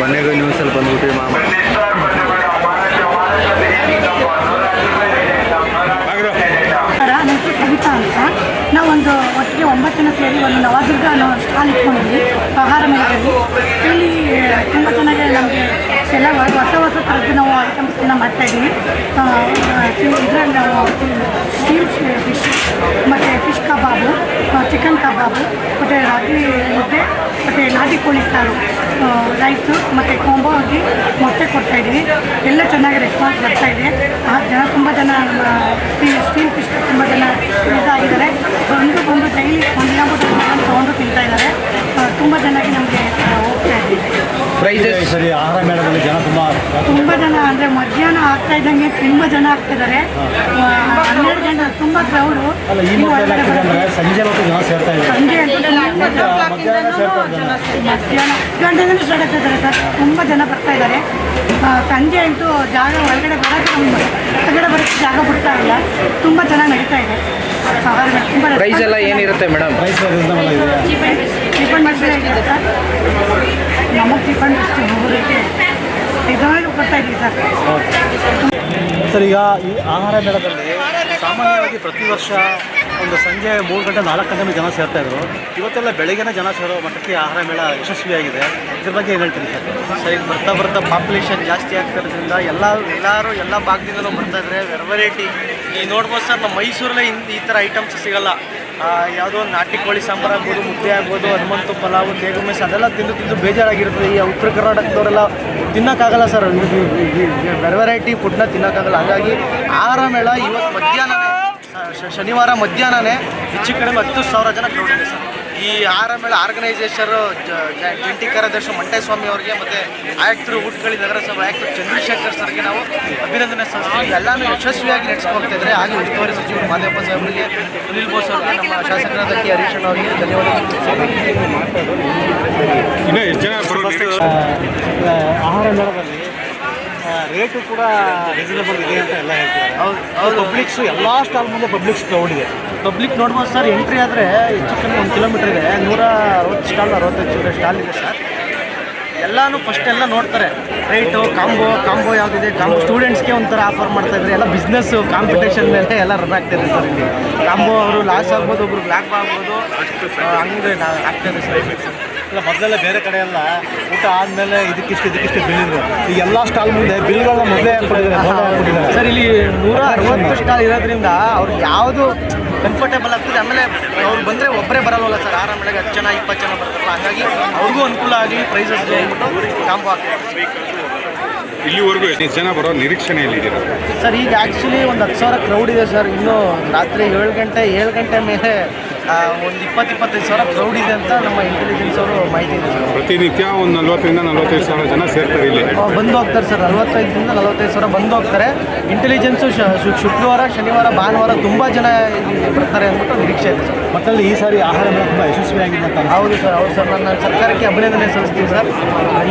ಮನೆಗೆ ನ್ಯೂಸಲ್ಲಿ ಬಂದ್ಬಿಟ್ಟು ಮಾಮ. ಅಂತ ನಾವೊಂದು ಒಟ್ಟಿಗೆ ಒಂಬತ್ತು ಜನ ಸೇರಿ ಒಂದು ನವದುರ್ಗ ಅನ್ನೋ ಸ್ಟಾಲ್ ಇಟ್ಕೊಂಡಿದ್ವಿ, ಆಹಾರ ಮೇಳದಲ್ಲಿ. ಇಲ್ಲಿ ತುಂಬ ಚೆನ್ನಾಗಿ ನಮಗೆ ಎಲ್ಲ ಹೊಸ ಹೊಸ ಥರದ್ದು ನಾವು ಐಟಮ್ಸ್ನ ಮಾಡ್ತಾಯಿದ್ದೀವಿ ಇದರಲ್ಲಿ ನಾವು ಸ್ಟೀಲ್ಸ್ ಫಿಶ್, ಮತ್ತು ಫಿಶ್ ಕಬಾಬು ಚಿಕನ್ ಕಬಾಬು, ಮತ್ತು ರಾಗಿ ಮುದ್ದೆ, ಮತ್ತು ನಾಟಿ ಕೋಳಿ ಸಾರು. ರೈಸು ಮತ್ತು ಕಾಂಬೋ ಆಗಿ ಮೊಟ್ಟೆ ಕೊಡ್ತಾಯಿದ್ದೀವಿ ಎಲ್ಲ ಚೆನ್ನಾಗಿ ರೆಸ್ಪಾನ್ಸ್ ಬರ್ತಾ ಇದೆ. ಆ ಜನ ತುಂಬ ಜನ ಸ್ಟೀಮ್ ಸ್ಟೀಲ್ ಫಿಶ್ ತುಂಬ ಜನ ಇದಾಗಿದ್ದಾರೆ ಒಂದು ಒಂದು ಡೈಲಿ ಒಂದಿನ ಬಿಟ್ಟು ತೊಗೊಂಡು ತಿಂತಾ ಇದ್ದಾರೆ. ತುಂಬ ಜನಕ್ಕೆ ನಮಗೆ ಹೋಗ್ತಾ ಇದ್ದೀವಿ ಪ್ರೈಸಸ್ ಸರಿ ಆಹಾರ ಮೇಳದಲ್ಲಿ ಜನ ತುಂಬ ತುಂಬ ಜನ ಅಂದರೆ ಮಧ್ಯಾಹ್ನ ಆಗ್ತಾ ಇದ್ದಂಗೆ ತುಂಬ ಜನ ಆಗ್ತಿದ್ದಾರೆ ಹನ್ನೆರಡು ಗಂಟೆ ತುಂಬ ಕ್ರೌಡು ಸಂಜೆ ಹೊತ್ತು ಜನ ಸೇರ್ತಾ ಗಂಟೆಯಿಂದ ಸ್ಟಾರ್ಟ್ ಆಗ್ತಾ ಇದ್ದಾರೆ. ಸರ್. ತುಂಬ ಜನ ಬರ್ತಾ ಇದ್ದಾರೆ. ಸಂಜೆ ಅಂತೂ ಜಾಗ ಒಳಗಡೆ ಬರೋಕ್ಕೆ ನಮ್ಗೆ ಹೊರಗಡೆ ಬರೋಕ್ಕೆ ಜಾಗ ಬಿಡ್ತಾ ಇಲ್ಲ. ತುಂಬ ಚೆನ್ನಾಗಿ ನಡೀತಾ ಇದೆ. ತುಂಬ ಪ್ರೈಸ್ ಎಲ್ಲ ಏನಿರುತ್ತೆ ಮೇಡಮ್ ಪ್ರೈಸ್ ಟಿಫನ್ ಮಾಡಿದ್ರೆ ಸರ್ ನಮಗೆ ಟಿಫನ್ ಎಷ್ಟು ನೂರಕ್ಕೆ ಇದನ್ನು ಕೊಡ್ತಾ ಇದ್ದೀವಿ ಸರ್. ಸರ್ ಈಗ ಈ ಆಹಾರ ಮೇಳದಲ್ಲಿ ಸಾಮಾನ್ಯವಾಗಿ ಪ್ರತಿ ವರ್ಷ ಒಂದು ಸಂಜೆ ಮೂರು ಗಂಟೆ ನಾಲ್ಕು ಗಂಟೆ ಜನ ಸೇರ್ತಾ ಇದ್ರು ಇವತ್ತೆಲ್ಲ ಬೆಳಗ್ಗೆನೇ ಜನ ಸೇರೋ ಮಟ್ಟಕ್ಕೆ ಆಹಾರ ಮೇಳ ಯಶಸ್ವಿಯಾಗಿದೆ ಇದ್ರ ಬಗ್ಗೆ ಏನು ಹೇಳ್ತೀನಿ ಸರ್ ಸರಿ ಬರ್ತಾ ಬರ್ತಾ ಪಾಪ್ಯುಲೇಷನ್ ಜಾಸ್ತಿ ಆಗ್ತಿರೋದ್ರಿಂದ ಎಲ್ಲ ಎಲ್ಲರೂ ಎಲ್ಲ ಭಾಗದಿಂದಲೂ ಬರ್ತಾ ಇದ್ದಾರೆ ವೆರೈಟಿ ಈ ನೋಡ್ಬೋದು ಸರ್ ನಮ್ಮ ಮೈಸೂರಲ್ಲೇ ಈ ಥರ ಐಟಮ್ಸ್ ಸಿಗಲ್ಲ ಯಾವುದೋ ಒಂದು ನಾಟಿ ಕೋಳಿ ಸಾಂಬಾರು ಆಗ್ಬೋದು ಮುದ್ದೆ ಆಗ್ಬೋದು ಹನುಮಂತು ಪಲಾವು ತೇಗುಮೆಸ್ ಅದೆಲ್ಲ ತಿಂದು ತಿಂದು ಬೇಜಾರಾಗಿರ್ತದೆ ಈ ಉತ್ತರ ಕರ್ನಾಟಕದವರೆಲ್ಲ ತಿನ್ನೋಕ್ಕಾಗಲ್ಲ ಸರ್ ವೆರೈಟಿ ಫುಡ್ನ ತಿನ್ನೋಕ್ಕಾಗಲ್ಲ ಹಾಗಾಗಿ ಆಹಾರ ಮೇಳ ಇವತ್ತು ಮಧ್ಯಾಹ್ನನೇ ಶ- ಶನಿವಾರ ಮಧ್ಯಾಹ್ನನೇ ಹೆಚ್ಚು ಕಡಿಮೆ ಹತ್ತು ಸಾವಿರ ಜನ ಕ್ರೌಡ್ ಇದೆ ಸರ್. ಈ ಆಹಾರ ಮೇಲೆ ಆರ್ಗನೈಸೇಷರ್ ಜಂಟಿ ಕಾರ್ಯದರ್ಶಿ ಮಂಟೇಸ್ವಾಮಿ ಅವರಿಗೆ ಮತ್ತು ಆಯುಕ್ತರು ಊಟಗಳಿ ನಗರಸಭಾ ಆಯುಕ್ತರು ಚಂದ್ರಶೇಖರ್ ಸರ್ಗೆ ನಾವು ಅಭಿನಂದನೆ ಸಲ್ಲಿಸ್ತೀವಿ. ಎಲ್ಲಾನು ಯಶಸ್ವಿಯಾಗಿ ನಡೆಸ್ಕೊಳ್ತಾ ಇದ್ದಾರೆ ಹಾಗೆ ಉಸ್ತುವಾರಿ ಸಚಿವರು ಮಾದೇವಪ್ಪ ಸಾಹೇಬರಿಗೆ ಸುನಿಲ್ ಬೋಸ್ ಅವರಿಗೆ ನಮ್ಮ ಶಾಸಕರಾದ ಕೆ ಹರೀಶಣ್ಣ ಅವರಿಗೆ? ಆ, ಆಹಾರ ಮೇಳದಲ್ಲಿ ರೇಟು ಕೂಡ ರೀಸನಬಲ್ ಇದೆ ಅಂತ ಎಲ್ಲ ಹೇಳ್ತಾರೆ ಹೌದು ಹೌದು. ಪಬ್ಲಿಕ್ಸು ಎಲ್ಲ ಸ್ಟಾಲ್ ಮುಂದೆ ಪಬ್ಲಿಕ್ಸ್ ಕ್ರೌಡ್ ಇದೆ. ಪಬ್ಲಿಕ್ ನೋಡ್ಬೋದು ಸರ್ ಎಂಟ್ರಿ ಆದರೆ ಹೆಚ್ಚು ಕಮ್ಮಿ ಒಂದು ಕಿಲೋಮೀಟರ್ ಇದೆ. ನೂರ ಅರವತ್ತು ಸ್ಟಾಲ್ ಅರವತ್ತೈದು ಚಿಲ್ಲರೆ ಸ್ಟಾಲ್ ಇದೆ ಸರ್. ಎಲ್ಲಾನು ಫಸ್ಟ್ ಎಲ್ಲ ನೋಡ್ತಾರೆ. ರೈಟು ಕಾಂಬೋ ಕಾಂಬೋ ಯಾವುದಿದೆ? ಕಾಂಬೋ ಸ್ಟೂಡೆಂಟ್ಸ್ಗೆ ಒಂಥರ ಆಫರ್ ಮಾಡ್ತಾ ಇದ್ದಾರೆ ಎಲ್ಲ ಬಿಸ್ನೆಸ್ಸು ಕಾಂಪಿಟೇಷನ್ ಮೇಲೆ ಎಲ್ಲ ರನ್ ಆಗ್ತಿದೆ ಸರ್ ಇಲ್ಲಿ. ಕಾಂಬೋ ಅವರು ಲಾಸ್ ಆಗ್ಬೋದು ಒಬ್ರು ಬ್ಲ್ಯಾಕ್ ಆಗ್ಬೋದು. ಅಷ್ಟು ಹಂಗೆ ಆಗ್ತಿದೆ ಸರ್. ಇಲ್ಲ ಮೊದಲೆಲ್ಲ ಬೇರೆ ಕಡೆ ಎಲ್ಲ ಊಟ ಆದಮೇಲೆ ಇದಕ್ಕಿಷ್ಟು ಇದಕ್ಕಿಷ್ಟು ಬಿಲ್ ಇದ್ರು ಈ ಎಲ್ಲ ಸ್ಟಾಲ್ ಮುಂದೆ ಬಿಲ್ಗಳನ್ನ ಮೊದಲೇ ಹಾಕ್ಬಿಟ್ಟಿದ್ದಾರೆ ಸರ್ ಇಲ್ಲಿ ನೂರ ಅರವತ್ತು ಸ್ಟಾಲ್ ಇರೋದ್ರಿಂದ ಅವ್ರಿಗೆ ಯಾವುದು ಕಂಫರ್ಟೇಬಲ್ ಆಗ್ತದೆ? ಆಮೇಲೆ ಅವ್ರು ಬಂದರೆ ಒಬ್ಬರೇ ಬರಲ್ವಲ್ಲ ಸರ್? ಆರಾಮ ಬೆಳಗ್ಗೆ ಹತ್ತು ಜನ ಇಪ್ಪತ್ತು ಜನ ಬರ್ತಾರಲ್ಲ ಹಾಗಾಗಿ ಅವ್ರಿಗೂ ಅನುಕೂಲ ಆಗಲಿ ಪ್ರೈಸಸ್ ಕಾಂಬೋ ಆಗ್ತದೆ ಇಲ್ಲಿವರೆಗೂ ಎಷ್ಟು ಜನ ಬರೋ ನಿರೀಕ್ಷಣೆ ಸರ್ ಈಗ ಆ್ಯಕ್ಚುಲಿ ಒಂದು ಹತ್ತು ಸಾವಿರ ಕ್ರೌಡ್ ಇದೆ ಸರ್. ಇನ್ನೂ ರಾತ್ರಿ ಏಳು ಗಂಟೆ ಏಳು ಗಂಟೆ ಮೇಲೆ ಒಂದು ಇಪ್ಪತ್ತು ಇಪ್ಪತ್ತೈದು ಸಾವಿರ ಕ್ರೌಡ್ ಇದೆ ಅಂತ ನಮ್ಮ ಇಂಟೆಲಿಜೆನ್ಸ್ ಅವರು ಮಾಹಿತಿ ಇದೆ ಸರ್ ಪ್ರತಿನಿತ್ಯ ಒಂದು ನಲ್ವತ್ತರಿಂದ ನಲವತ್ತೈದು ಸಾವಿರ ಜನ ಸೇರ್ತಾರೆ ಇಲ್ಲಿ. ಅವ್ರು ಬಂದು ಹೋಗ್ತಾರೆ ಸರ್. ನಲವತ್ತೈದರಿಂದ ನಲವತ್ತೈದು ಸಾವಿರ ಬಂದು ಹೋಗ್ತಾರೆ. ಇಂಟೆಲಿಜೆನ್ಸು ಶುಕ್ರವಾರ ಶನಿವಾರ ಭಾನುವಾರ ತುಂಬ ಜನ ಇಲ್ಲಿ ಬರ್ತಾರೆ ಅಂದ್ಬಿಟ್ಟು ನಿರೀಕ್ಷೆ ಇದೆ ಸರ್. ಮತ್ತಲ್ಲಿ ಈ ಸಾರಿ ಆಹಾರ ಮೇಳ ತುಂಬ ಯಶಸ್ವಿಯಾಗಿದೆ ಅಂತ ಹೌದು ಸರ್ ಹೌದು ಸರ್. ನನ್ನ ಸರ್ಕಾರಕ್ಕೆ ಅಭಿನಂದನೆ ಸಲ್ಲಿಸ್ತೀನಿ ಸರ್.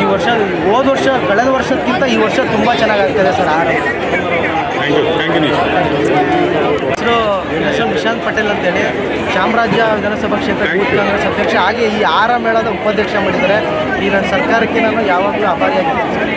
ಈ ವರ್ಷ ಹೋದ ವರ್ಷ ಕಳೆದ ವರ್ಷಕ್ಕಿಂತ ಈ ವರ್ಷ ತುಂಬ ಚೆನ್ನಾಗಾಗ್ತದೆ ಸರ್ ಆಹಾರ. ಥ್ಯಾಂಕ್ ಯು ಥ್ಯಾಂಕ್ ಯು ನಿಶ್ ಹೆಸರು ಎಸ್ ಎಂ ನಿಶಾಂತ್ ಪಟೇಲ್ ಅಂತೇಳಿ. ಚಾಮರಾಜ ವಿಧಾನಸಭಾ ಕ್ಷೇತ್ರ ಯೂತ್ ಕಾಂಗ್ರೆಸ್ ಅಧ್ಯಕ್ಷ ಹಾಗೆ ಈ ಆಹಾರ ಮೇಳದ ಉಪಾಧ್ಯಕ್ಷ ಮಾಡಿದ್ದಾರೆ. ಈ ನನ್ನ ಸರ್ಕಾರಕ್ಕೆ ನಾನು ಯಾವಾಗಲೂ ಆಭಾರಿಯಾಗಿದ್ದೀನಿ ಸರ್.